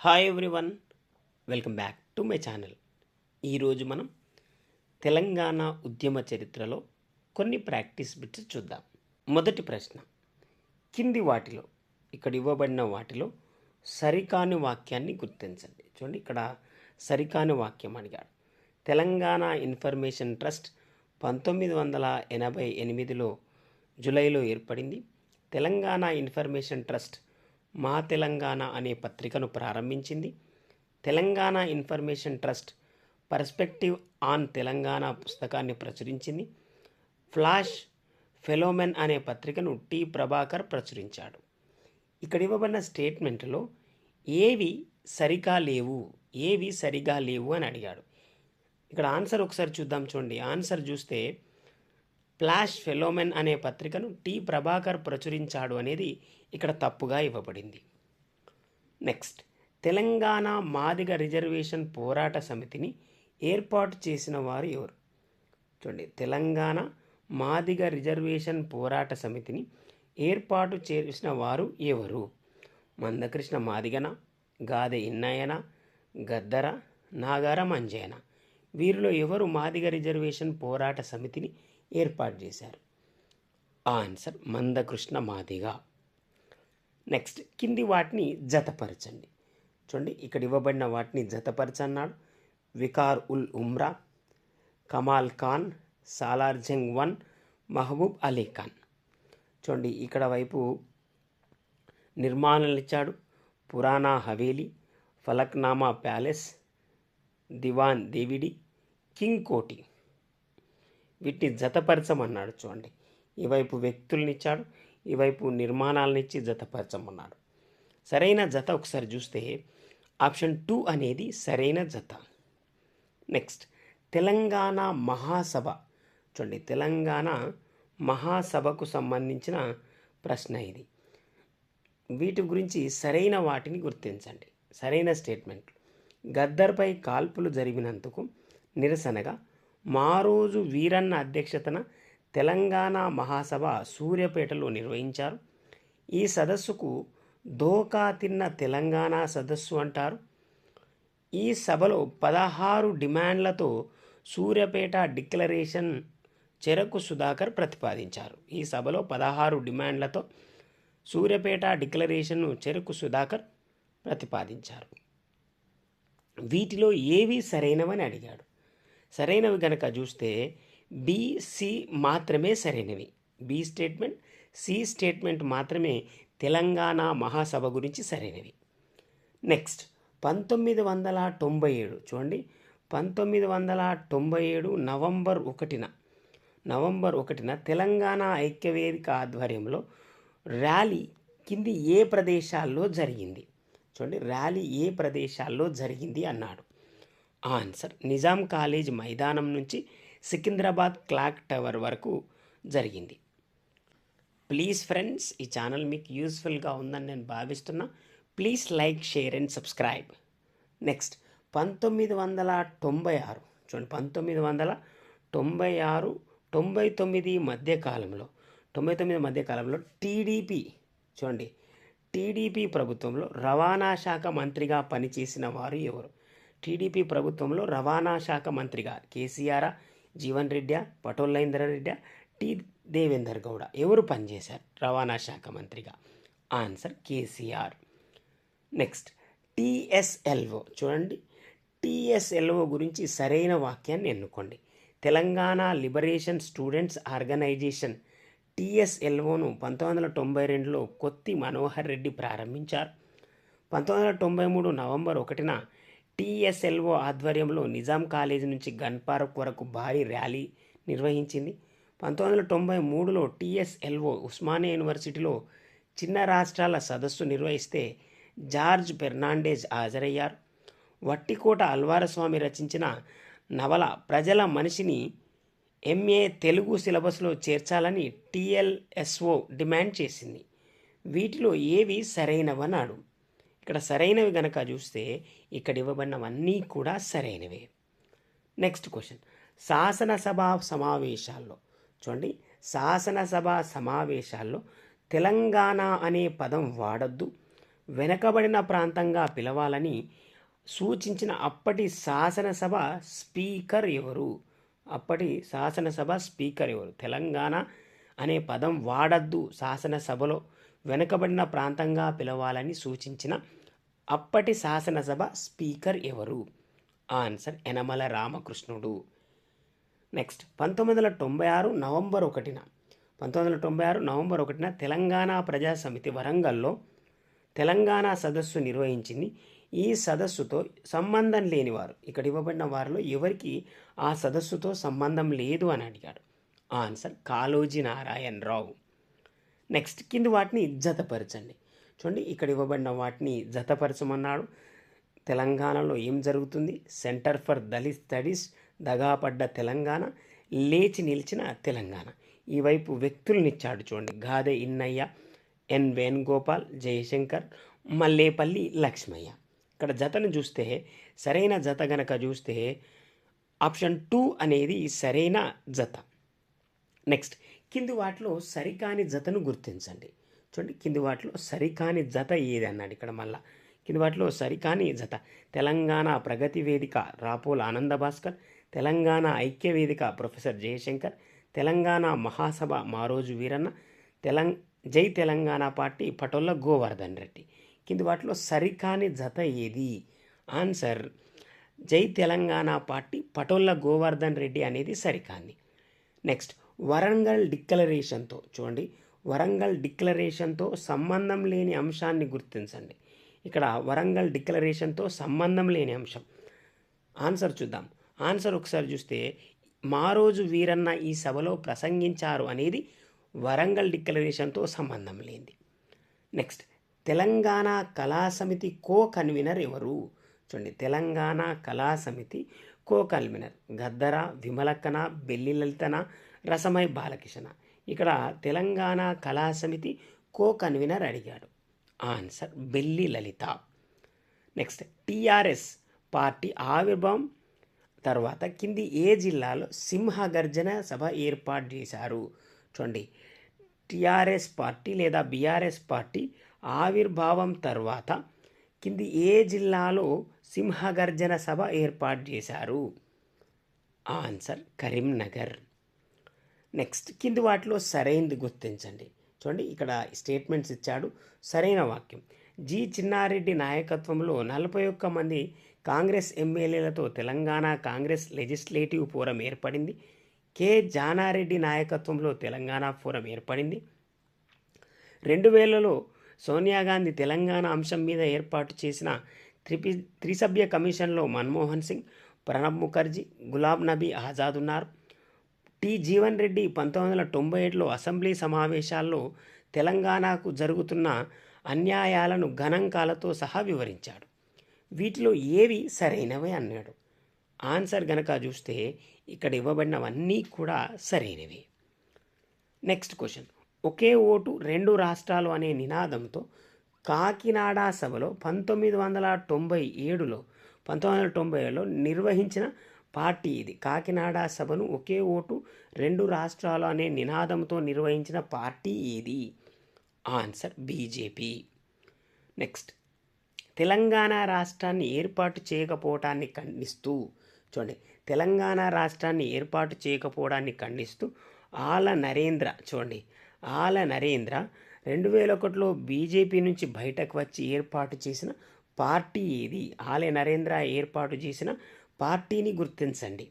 Hi everyone welcome back to my channel ఈరోజు మనం తెలంగాణ ఉద్యమ చరిత్రలో కొన్ని ప్రాక్టీస్ బిట్స్ చూద్దాం. మొదటి ప్రశ్న కింది వాటిలో ఇక్కడ ఇవ్వబడిన వాటిలో సరికాని వాక్యాన్ని గుర్తించండి. చూడండి ఇక్కడ సరికాని వాక్యం అడిగాడు. తెలంగాణ ఇన్ఫర్మేషన్ ట్రస్ట్ పంతొమ్మిది వందల ఎనభై ఎనిమిదిలో జూలైలో ఏర్పడింది. తెలంగాణ ఇన్ఫర్మేషన్ ట్రస్ట్ మా తెలంగాణ అనే పత్రికను ప్రారంభించింది. Telangana information trust perspective on Telangana పుస్తకాన్ని ప్రచురించింది. ఫ్లాష్ ఫెలోమెన్ అనే పత్రికను టి ప్రభాకర్ ప్రచురించాడు. ఇక్కడ ఇవ్వబడిన స్టేట్మెంట్లో ఏవి సరిగా లేవు ఏవి సరిగా లేవు అని అడిగాడు. ఇక్కడ ఆన్సర్ ఒకసారి చూద్దాం చూడండి. ఆన్సర్ చూస్తే ఫ్లాష్ ఫెలోమెన్ అనే పత్రికను టి. ప్రభాకర్ ప్రచురించాడు అనేది ఇక్కడ తప్పుగా ఇవ్వబడింది. నెక్స్ట్ తెలంగాణ మాదిగ రిజర్వేషన్ పోరాట సమితిని ఏర్పాటు చేసిన వారు ఎవరు? చూడండి తెలంగాణ మాదిగ రిజర్వేషన్ పోరాట సమితిని ఏర్పాటు చేసిన వారు ఎవరు? మందకృష్ణ మాదిగన గాదె ఇన్నయ్యన గద్దర నాగారం అంజయన. వీరిలో ఎవరు మాదిగ రిజర్వేషన్ పోరాట సమితిని ఏర్పాటు చేశారు. ఆన్సర్ మందకృష్ణ మాదిగ. నెక్స్ట్ కింది వాటిని జతపరచండి. చూడండి ఇక్కడ ఇవ్వబడిన వాటిని జతపరచన్నాడు. వికార్ ఉల్ ఉమ్రా కమాల్ ఖాన్ సాలార్జంగ్ వన్ మహబూబ్ అలీ ఖాన్. చూడండి ఇక్కడ వైపు నిర్మాణాలు ఇచ్చాడు. పురాణా హవేలీ ఫలక్నామా ప్యాలెస్ దివాన్ దేవిడి కింగ్ కోటి. వీటిని జతపరచమన్నాడు చూడండి. ఈ వైపు ఈవైపు నిర్మాణాలనిచ్చి ఈ వైపు జతపరచమన్నాడు. సరైన జత ఒకసారి చూస్తే ఆప్షన్ టూ అనేది సరైన జత. నెక్స్ట్ తెలంగాణ మహాసభ. చూడండి తెలంగాణ మహాసభకు సంబంధించిన ప్రశ్న ఇది. వీటి గురించి సరైన వాటిని గుర్తించండి. సరైన స్టేట్మెంట్ గద్దర్పై కాల్పులు జరిగినందుకు నిరసనగా మారోజు వీరన్న అధ్యక్షతన తెలంగాణ మహాసభ సూర్యపేటలో నిర్వహించారు. ఈ సదస్సుకు దోకా తిన్న తెలంగాణ సదస్సు అంటారు. ఈ సభలో పదహారు డిమాండ్లతో సూర్యపేట డిక్లరేషన్ చెరకు సుధాకర్ ప్రతిపాదించారు. ఈ సభలో పదహారు డిమాండ్లతో సూర్యపేట డిక్లరేషన్ను చెరకు సుధాకర్ ప్రతిపాదించారు. వీటిలో ఏవి సరైనవని అడిగాడు. సరైనవి కనుక చూస్తే బీసీ మాత్రమే సరైనవి. బి స్టేట్మెంట్ సి స్టేట్మెంట్ మాత్రమే తెలంగాణ మహాసభ గురించి సరైనవి. నెక్స్ట్ పంతొమ్మిది వందల తొంభై ఏడు. చూడండి పంతొమ్మిది వందల తొంభై ఏడు నవంబర్ ఒకటిన నవంబర్ ఒకటిన తెలంగాణ ఐక్యవేదిక ఆధ్వర్యంలో ర్యాలీ కింది ఏ ప్రదేశాల్లో జరిగింది? చూడండి ర్యాలీ ఏ ప్రదేశాల్లో జరిగింది అన్నాడు. ఆన్సర్. నిజాం కాలేజ్ మైదానం నుంచి సికింద్రాబాద్ క్లాక్ టవర్ వరకు జరిగింది. ప్లీజ్ ఫ్రెండ్స్ ఈ ఛానల్ మీకు యూస్ఫుల్గా ఉందని నేను భావిస్తున్నా. Please like share and subscribe. Next పంతొమ్మిది వందల తొంభై ఆరు. చూడండి పంతొమ్మిది వందల తొంభై ఆరు తొంభై తొమ్మిది మధ్యకాలంలో తొంభై తొమ్మిది మధ్యకాలంలో టీడీపీ చూడండి టీడీపీ ప్రభుత్వంలో రవాణా శాఖ మంత్రిగా పనిచేసిన వారు ఎవరు? టీడీపీ ప్రభుత్వంలో రవాణా శాఖ మంత్రిగా కేసీఆర్ జీవన్ రెడ్డి పటోల్లైందర్ రెడ్డి టి దేవేందర్ గౌడ ఎవరు పనిచేశారు? రవాణా శాఖ మంత్రిగా. ఆన్సర్ కేసీఆర్. Next TSLO. చూడండి టిఎస్ఎల్ఓ గురించి సరైన వాక్యాన్ని ఎన్నుకోండి. తెలంగాణ లిబరేషన్ స్టూడెంట్స్ ఆర్గనైజేషన్ టిఎస్ఎల్ఓను పంతొమ్మిది వందల తొంభై రెండులో కొత్తి మనోహర్ రెడ్డి ప్రారంభించారు. పంతొమ్మిది వందల తొంభై మూడు నవంబర్ ఒకటిన టిఎస్ఎల్ఓ ఆధ్వర్యంలో నిజాం కాలేజీ నుంచి గన్ పార్క్ వరకు భారీ ర్యాలీ నిర్వహించింది. పంతొమ్మిది వందల తొంభై మూడులో టిఎస్ఎల్ఓ ఉస్మానియా యూనివర్సిటీలో చిన్న రాష్ట్రాల సదస్సు నిర్వహిస్తే జార్జ్ ఫెర్నాండేజ్ హాజరయ్యారు. వట్టికోట అల్వారస్వామి రచించిన నవల ప్రజల మనిషిని ఎంఏ తెలుగు సిలబస్లో చేర్చాలని టిఎల్ఎస్ఓ డిమాండ్ చేసింది. వీటిలో ఏవి సరైనవన్నాడు? ఇక్కడ సరైనవి గనక చూస్తే ఇక్కడ ఇవ్వబడినవన్నీ కూడా సరైనవే. నెక్స్ట్ క్వశ్చన్ శాసనసభ సమావేశాల్లో చూడండి శాసనసభ సమావేశాల్లో తెలంగాణ అనే పదం వాడద్దు వెనకబడిన ప్రాంతంగా పిలవాలని సూచించిన అప్పటి శాసనసభ స్పీకర్ ఎవరు? అప్పటి శాసనసభ స్పీకర్ ఎవరు? తెలంగాణ అనే పదం వాడద్దు శాసనసభలో వెనుకబడిన ప్రాంతంగా పిలవాలని సూచించిన అప్పటి శాసనసభ స్పీకర్ ఎవరు? ఆన్సర్ యనమల రామకృష్ణుడు. నెక్స్ట్ పంతొమ్మిది వందల తొంభై ఆరు నవంబర్ ఒకటిన పంతొమ్మిది వందల తొంభై ఆరు నవంబర్ ఒకటిన తెలంగాణ ప్రజా సమితి వరంగల్లో తెలంగాణ సదస్సు నిర్వహించింది. ఈ సదస్సుతో సంబంధం లేనివారు ఇక్కడ ఇవ్వబడిన వారిలో ఎవరికి ఆ సదస్సుతో సంబంధం లేదు అని అడిగాడు. ఆన్సర్ కాళోజీ నారాయణరావు. నెక్స్ట్ కింది వాటిని ఇజ్జతపరచండి. చూడండి ఇక్కడ ఇవ్వబడిన వాటిని జతపరచమన్నాడు. తెలంగాణలో ఏం జరుగుతుంది? సెంటర్ ఫర్ దళిత్ స్టడీస్ దగాపడ్డ తెలంగాణ లేచి నిలిచిన తెలంగాణ. ఈ వైపు వ్యక్తులనిచ్చాడు చూడండి గాదె ఇన్నయ్య ఎన్ వేణుగోపాల్ జయశంకర్ మల్లేపల్లి లక్ష్మయ్య. ఇక్కడ జతను చూస్తే సరైన జత గనక చూస్తే ఆప్షన్ టూ అనేది సరైన జత. నెక్స్ట్ కింది వాటిలో సరికాని జతను గుర్తించండి. చూడండి కింది వాటిలో సరికాని జత ఏది అన్నాడు. ఇక్కడ మళ్ళా కింది వాటిలో సరికాని జత. తెలంగాణ ప్రగతి వేదిక రాపోల ఆనంద భాస్కర్ తెలంగాణ ఐక్య వేదిక ప్రొఫెసర్ జయశంకర్ తెలంగాణ మహాసభ మారోజు వీరన్న తెలంగ జై తెలంగాణ పార్టీ పటోళ్ళ గోవర్ధన్ రెడ్డి. కింది వాటిలో సరికాని జత ఏది? ఆన్సర్ జై తెలంగాణ పార్టీ పటోళ్ళ గోవర్ధన్ రెడ్డి అనేది సరికాంది. నెక్స్ట్ వరంగల్ డిక్లరేషన్తో చూడండి. వరంగల్ డిక్లరేషన్తో సంబంధం లేని అంశాన్ని గుర్తించండి. ఇక్కడ వరంగల్ డిక్లరేషన్తో సంబంధం లేని అంశం. ఆన్సర్ చూద్దాం. ఆన్సర్ ఒకసారి చూస్తే మారోజు వీరన్న ఈ సభలో ప్రసంగించారు అనేది వరంగల్ డిక్లరేషన్తో సంబంధం లేనిది. Next Telangana Kala Samiti co convener ఎవరు? చూడండి తెలంగాణ కళా సమితి కో కన్వీనర్ గద్దర విమలక్కన బెల్లి లలితన రసమై బాలకిషణ ఇక్కడ తెలంగాణ కళా సమితి కో కన్వీనర్ అడిగాడు. Answer Belli Lalitha. Next TRS party ఆవిర్భావం తర్వాత కింది ఏ జిల్లాలో సింహగర్జన సభ ఏర్పాటు చేశారు? చూడండి. టీఆర్ఎస్ పార్టీ లేదా బీఆర్ఎస్ పార్టీ ఆవిర్భావం తర్వాత కింది ఏ జిల్లాలో సింహగర్జన సభ ఏర్పాటు చేశారు? ఆన్సర్ కరీంనగర్. నెక్స్ట్ కింది వాటిలో సరైనది గుర్తించండి. చూడండి ఇక్కడ స్టేట్మెంట్స్ ఇచ్చాడు. సరైన వాక్యం. జి చిన్నారెడ్డి నాయకత్వంలో నలభై ఒక్క మంది కాంగ్రెస్ ఎమ్మెల్యేలతో తెలంగాణ కాంగ్రెస్ లెజిస్లేటివ్ ఫోరం ఏర్పడింది. కె జానారెడ్డి నాయకత్వంలో తెలంగాణ ఫోరం ఏర్పడింది. రెండు వేలలో సోనియా గాంధీ తెలంగాణ అంశం మీద ఏర్పాటు చేసిన త్రిపి త్రిసభ్య కమిషన్లో మన్మోహన్ సింగ్ ప్రణబ్ ముఖర్జీ గులాబ్ నబీ ఆజాద్ ఉన్నారు టి. జీవన్ రెడ్డి పంతొమ్మిది వందల తొంభై ఏడులో అసెంబ్లీ సమావేశాల్లో తెలంగాణకు జరుగుతున్న అన్యాయాలను గణాంకాలతో సహా వివరించాడు. వీటిలో ఏవి సరైనవే అన్నాడు. ఆన్సర్ గనక చూస్తే ఇక్కడ ఇవ్వబడినవన్నీ కూడా సరైనవి. Next question. ఒకే ఓటు రెండు రాష్ట్రాలు అనే నినాదంతో కాకినాడ సభలో పంతొమ్మిది వందల తొంభై ఏడులో పంతొమ్మిది వందల తొంభై ఏడులో నిర్వహించిన పార్టీ ఇది. కాకినాడ సభను ఒకే ఓటు రెండు రాష్ట్రాలు అనే నినాదంతో నిర్వహించిన పార్టీ ఏది ఆన్సర్ బీజేపీ. నెక్స్ట్. తెలంగాణ రాష్ట్రాన్ని ఏర్పాటు చేయకపోవటాన్ని ఖండిస్తూ చూడండి తెలంగాణ రాష్ట్రాన్ని ఏర్పాటు చేయకపోవడాన్ని ఖండిస్తూ ఆల నరేంద్ర చూడండి ఆల నరేంద్ర రెండు వేల ఒకటిలో బీజేపీ నుంచి బయటకు వచ్చి ఏర్పాటు చేసిన పార్టీ ఏది ఆలయ నరేంద్ర ఏర్పాటు చేసిన పార్టీని గుర్తించండి.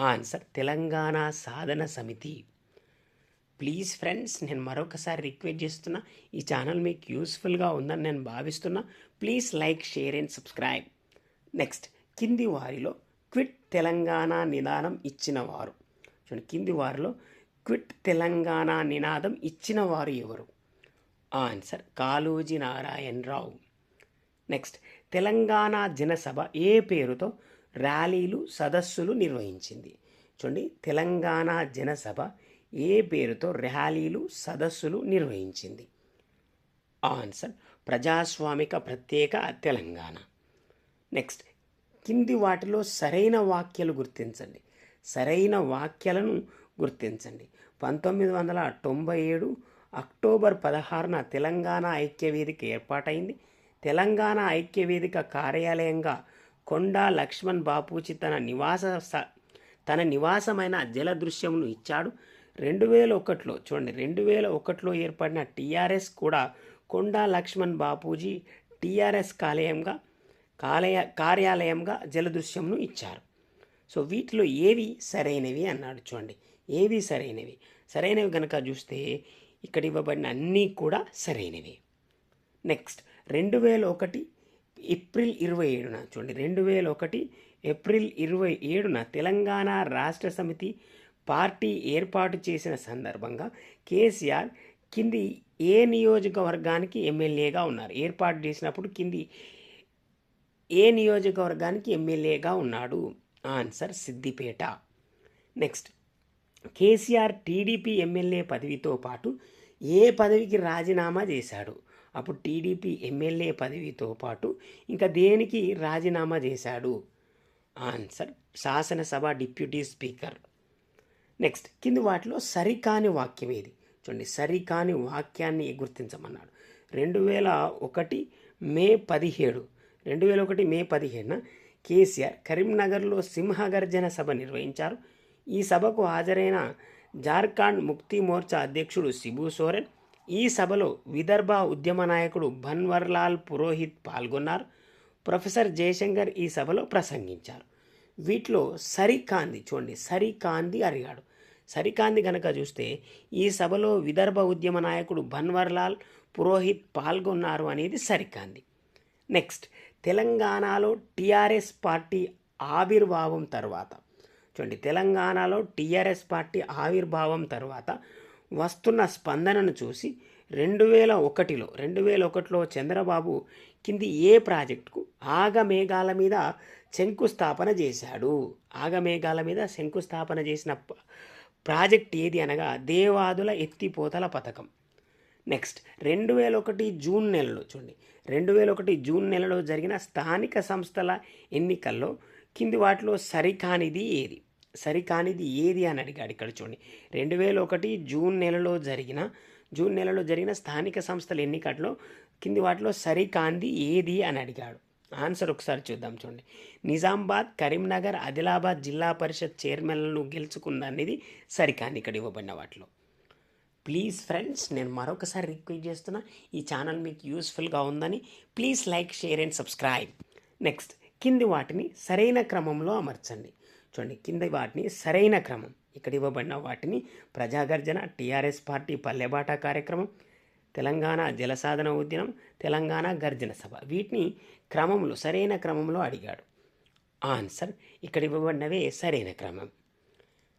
ఆన్సర్ తెలంగాణ సాధన సమితి. ప్లీజ్ ఫ్రెండ్స్ నేను మరొకసారి రిక్వెస్ట్ చేస్తున్నా ఈ ఛానల్ మీకు యూస్ఫుల్గా ఉందని నేను భావిస్తున్నా. Please like share and subscribe. Next కింది వారిలో క్విట్ తెలంగాణ నినాదం ఇచ్చిన వారు. చూడండి కింది వారిలో క్విట్ తెలంగాణ నినాదం ఇచ్చిన వారు ఎవరు? ఆన్సర్ కాళోజీ నారాయణరావు. నెక్స్ట్ తెలంగాణ జనసభ ఏ పేరుతో ర్యాలీలు సదస్సులు నిర్వహించింది. చూడండి తెలంగాణ జనసభ ఏ పేరుతో ర్యాలీలు సదస్సులు నిర్వహించింది? ఆన్సర్ ప్రజాస్వామిక ప్రత్యేక తెలంగాణ. నెక్స్ట్ కింది వాటిలో సరైన వాక్యాలు గుర్తించండి. సరైన వాక్యాలను గుర్తించండి. పంతొమ్మిది వందల తొంభై ఏడు అక్టోబర్ పదహారున తెలంగాణ ఐక్యవేదిక ఏర్పాటైంది. తెలంగాణ ఐక్యవేదిక కార్యాలయంగా కొండా లక్ష్మణ్ బాపూజీ తన నివాస తన నివాసమైన జలదృశ్యమును ఇచ్చాడు. రెండు వేల ఒకటిలో చూడండి రెండు వేల ఒకటిలో ఏర్పడిన టీఆర్ఎస్ కూడా కొండా లక్ష్మణ్ బాపూజీ టీఆర్ఎస్ కాలేయంగా కాలయ కార్యాలయంగా జలదృశ్యంను ఇచ్చారు. సో వీటిలో ఏవి సరైనవి అన్నాడు చూడండి. ఏవి సరైనవి? సరైనవి కనుక చూస్తే ఇక్కడ ఇవ్వబడిన అన్నీ కూడా సరైనవి. నెక్స్ట్ రెండు వేల ఒకటి ఏప్రిల్ ఇరవై ఏడున చూడండి రెండు వేల ఒకటి ఏప్రిల్ ఇరవై ఏడున తెలంగాణ రాష్ట్ర సమితి పార్టీ ఏర్పాటు చేసిన సందర్భంగా కేసీఆర్ కింది ఏ నియోజకవర్గానికి ఎమ్మెల్యేగా ఉన్నారు? ఏర్పాటు చేసినప్పుడు కింది ఏ నియోజకవర్గానికి ఎమ్మెల్యేగా ఉన్నాడు? Answer Siddipet. Next KCR TDP MLA పదవితో పాటు ఏ పదవికి రాజీనామా చేశాడు? అప్పుడు టీడీపీ ఎమ్మెల్యే పదవితో పాటు ఇంకా దేనికి రాజీనామా చేశాడు? ఆన్సర్ శాసనసభ డిప్యూటీ స్పీకర్. నెక్స్ట్ కింది వాటిలో సరికాని వాక్యం ఏది? చూడండి సరికాని వాక్యాన్ని గుర్తించమన్నాడు. రెండు వేల ఒకటి మే పదిహేడు. రెండు వేల ఒకటి మే పదిహేడున కేసీఆర్ కరీంనగర్లో సింహగర్జన సభ నిర్వహించారు. ఈ సభకు హాజరైన జార్ఖండ్ ముక్తి మోర్చా అధ్యక్షుడు శిబు సోరెన్ ఈ సభలో విదర్భ ఉద్యమ నాయకుడు భన్వర్లాల్ పురోహిత్ పాల్గొన్నారు. ప్రొఫెసర్ జయశంకర్ ఈ సభలో ప్రసంగించారు. వీటిలో సరికాంది చూడండి సరికాంది అడిగాడు సరికాంది గనక చూస్తే ఈ సభలో విదర్భ ఉద్యమ నాయకుడు భన్వర్లాల్ పురోహిత్ పాల్గొన్నారు అనేది సరికాంది. నెక్స్ట్ తెలంగాణలో టీఆర్ఎస్ పార్టీ ఆవిర్భావం తర్వాత. చూడండి తెలంగాణలో టీఆర్ఎస్ పార్టీ ఆవిర్భావం తర్వాత వస్తున్న స్పందనను చూసి రెండు వేల ఒకటిలో రెండు వేల ఒకటిలో చంద్రబాబు కింది ఏ ప్రాజెక్టుకు ఆగమేఘాల మీద శంకుస్థాపన చేశాడు? ఆగమేఘాల మీద శంకుస్థాపన చేసిన ప్రాజెక్ట్ ఏది అనగా దేవాదుల ఎత్తిపోతల పథకం. నెక్స్ట్ రెండు వేల ఒకటి జూన్ నెలలో చూడండి. రెండు వేల ఒకటి జూన్ నెలలో జరిగిన స్థానిక సంస్థల ఎన్నికల్లో కింది వాటిలో సరికానిది ఏది? సరికానిది ఏది అని అడిగాడు ఇక్కడ చూడండి. రెండు వేల ఒకటి జూన్ నెలలో జరిగిన జూన్ నెలలో జరిగిన స్థానిక సంస్థల ఎన్నికల్లో కింది వాటిలో సరికాంది ఏది అని అడిగాడు. ఆన్సర్ ఒకసారి చూద్దాం చూడండి. నిజామాబాద్ కరీంనగర్ ఆదిలాబాద్ జిల్లా పరిషత్ చైర్మన్లను గెలుచుకుందనేది సరికాంది ఇక్కడ ఇవ్వబడిన వాటిలో. ప్లీజ్ ఫ్రెండ్స్ నేను మరొకసారి రిక్వెస్ట్ చేస్తున్నా ఈ ఛానల్ మీకు యూస్ఫుల్గా ఉందని please like share and subscribe. Next కింది వాటిని సరైన క్రమంలో అమర్చండి. చూడండి కింద వాటిని సరైన క్రమం. ఇక్కడ ఇవ్వబడిన వాటిని ప్రజాగర్జన టీఆర్ఎస్ పార్టీ పల్లెబాట కార్యక్రమం తెలంగాణ జలసాధన ఉద్యమం తెలంగాణ గర్జన సభ. వీటిని క్రమంలో సరైన క్రమంలో అడిగాడు. ఆన్సర్ ఇక్కడ ఇవ్వబడినవే సరైన క్రమం.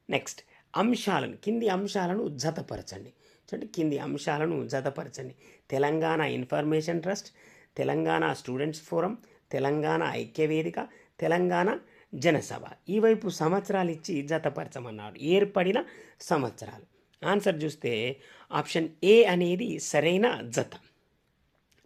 నెక్స్ట్ అంశాలను కింది అంశాలను జతపరచండి చూడండి కింది అంశాలను జతపరచండి Telangana information trust Telangana students forum Telangana Aikya Vedika Telangana Janasabha. ఈ వైపు సంవత్సరాలు ఇచ్చి జతపరచమన్నాడు ఏర్పడిన సంవత్సరాలు. ఆన్సర్ చూస్తే ఆప్షన్ ఏ అనేది సరైన జత.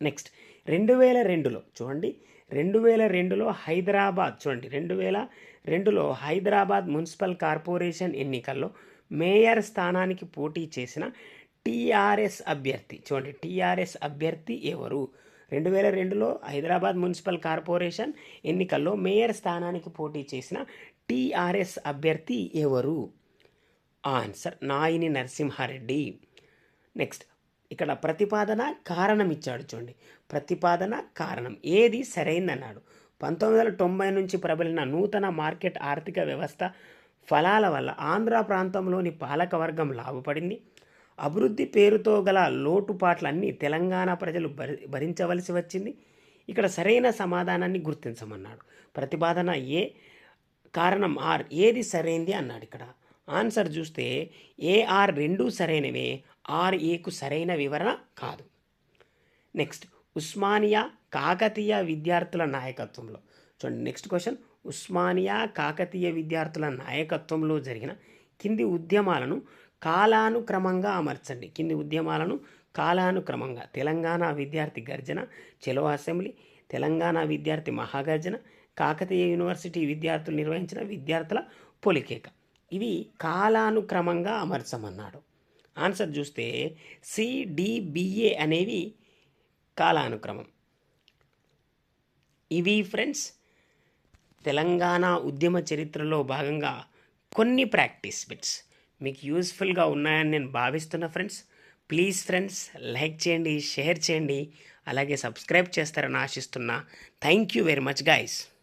నెక్స్ట్ రెండు వేల రెండులో చూడండి. రెండు వేల రెండులో హైదరాబాద్ చూడండి. రెండు వేల రెండులో హైదరాబాద్ మున్సిపల్ కార్పొరేషన్ ఎన్నికల్లో మేయర్ స్థానానికి పోటీ చేసిన టీఆర్ఎస్ అభ్యర్థి. చూడండి టీఆర్ఎస్ అభ్యర్థి ఎవరు? రెండు వేల రెండులో హైదరాబాద్ మున్సిపల్ కార్పొరేషన్ ఎన్నికల్లో మేయర్ స్థానానికి పోటీ చేసిన టీఆర్ఎస్ అభ్యర్థి ఎవరు? ఆన్సర్ నాయిని నరసింహారెడ్డి. నెక్స్ట్ ఇక్కడ ప్రతిపాదన కారణం ఇచ్చాడు చూడండి. ప్రతిపాదన కారణం. ఏది? సరైందన్నాడు. పంతొమ్మిది వందల తొంభై నుంచి ప్రబలిన నూతన మార్కెట్ ఆర్థిక వ్యవస్థ ఫలాల వల్ల ఆంధ్ర ప్రాంతంలోని పాలకవర్గం లాభపడింది. అభివృద్ధి పేరుతో గల లోటుపాట్లన్నీ తెలంగాణ ప్రజలు భరి భరించవలసి వచ్చింది. ఇక్కడ సరైన సమాధానాన్ని గుర్తించమన్నాడు. ప్రతిపాదన ఏ కారణం ఆర్ ఏది సరైంది అన్నాడు ఇక్కడ. ఆన్సర్ చూస్తే ఏఆర్ రెండు సరైనవే ఆర్ ఏకు సరైన వివరణ కాదు. నెక్స్ట్ ఉస్మానియా కాకతీయ విద్యార్థుల నాయకత్వంలో. చూడండి నెక్స్ట్ క్వశ్చన్. ఉస్మానియా కాకతీయ విద్యార్థుల నాయకత్వంలో జరిగిన కింది ఉద్యమాలను కాలానుక్రమంగా అమర్చండి. కింది ఉద్యమాలను కాలానుక్రమంగా. తెలంగాణ విద్యార్థి గర్జన చెలో అసెంబ్లీ తెలంగాణ విద్యార్థి మహాగర్జన కాకతీయ యూనివర్సిటీ విద్యార్థులు నిర్వహించిన విద్యార్థుల పొలికేక. ఇవి కాలానుక్రమంగా అమర్చమన్నాడు. ఆన్సర్ చూస్తే సిడిబిఏ అనేవి కాలానుక్రమం. ఇవి ఫ్రెండ్స్ తెలంగాణ ఉద్యమ చరిత్రలో భాగంగా కొన్ని ప్రాక్టీస్ బిట్స్. మీకు యూస్ఫుల్గా ఉన్నాయని నేను భావిస్తున్నా ఫ్రెండ్స్. ప్లీజ్ ఫ్రెండ్స్ లైక్ చేయండి షేర్ చేయండి అలాగే సబ్స్క్రైబ్ చేస్తారని ఆశిస్తున్నా. Thank you very much guys